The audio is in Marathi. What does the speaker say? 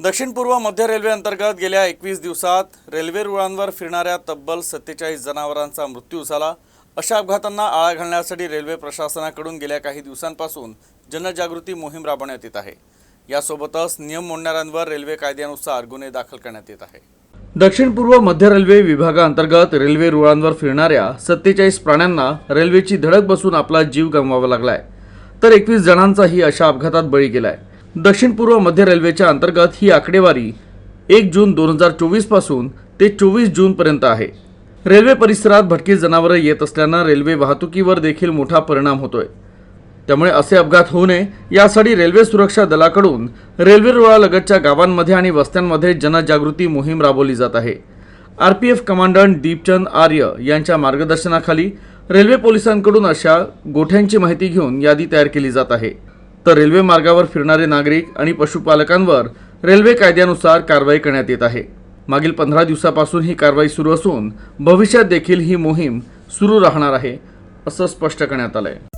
दक्षिण पूर्व मध्य रेल्वे अंतर्गत गेल्या एकवीस दिवसात रेल्वे रुळांवर फिरणाऱ्या तब्बल सत्तेचाळीस जनावरांचा मृत्यू झाला. अशा अपघातांना आळा घालण्यासाठी रेल्वे प्रशासनाकडून गेल्या काही दिवसांपासून जनजागृती मोहीम राबवण्यात येत आहे. यासोबतच नियम मोडणाऱ्यांवर रेल्वे कायद्यानुसार गुन्हे दाखल करण्यात येत आहे. दक्षिण पूर्व मध्य रेल्वे विभागाअंतर्गत रेल्वे रुळांवर फिरणाऱ्या सत्तेचाळीस प्राण्यांना रेल्वेची धडक बसून आपला जीव गमवावा लागलाय. तर एकवीस जणांचाही अशा अपघातात बळी गेलाय. दक्षिण पूर्व मध्य रेल्वेच्या अंतर्गत ही आकडेवारी एक जून दोन हजार चोवीसपासून ते चोवीस जून पर्यंत आहे. रेल्वे परिसरात भटकी जनावरं येत असल्यानं रेल्वे वाहतुकीवर देखील मोठा परिणाम होतोय. त्यामुळे असे अपघात होऊ नये यासाठी रेल्वे सुरक्षा दलाकडून रेल्वे रुळालगतच्या गावांमध्ये आणि वस्त्यांमध्ये जनजागृती मोहीम राबवली जात आहे. R P F commandant Deepchand Arya यांच्या मार्गदर्शनाखाली रेल्वे पोलिसांकडून अशा गोठ्यांची माहिती घेऊन यादी तयार केली जात आहे. तर रेल्वे मार्गावर फिरणारे नागरिक आणि पशुपालकांवर रेल्वे कायद्यानुसार कारवाई करण्यात येत आहे. मागील पंधरा दिवसापासून ही कारवाई सुरू असून भविष्यात देखील ही मोहीम सुरू राहणार आहे असं स्पष्ट करण्यात आलं आहे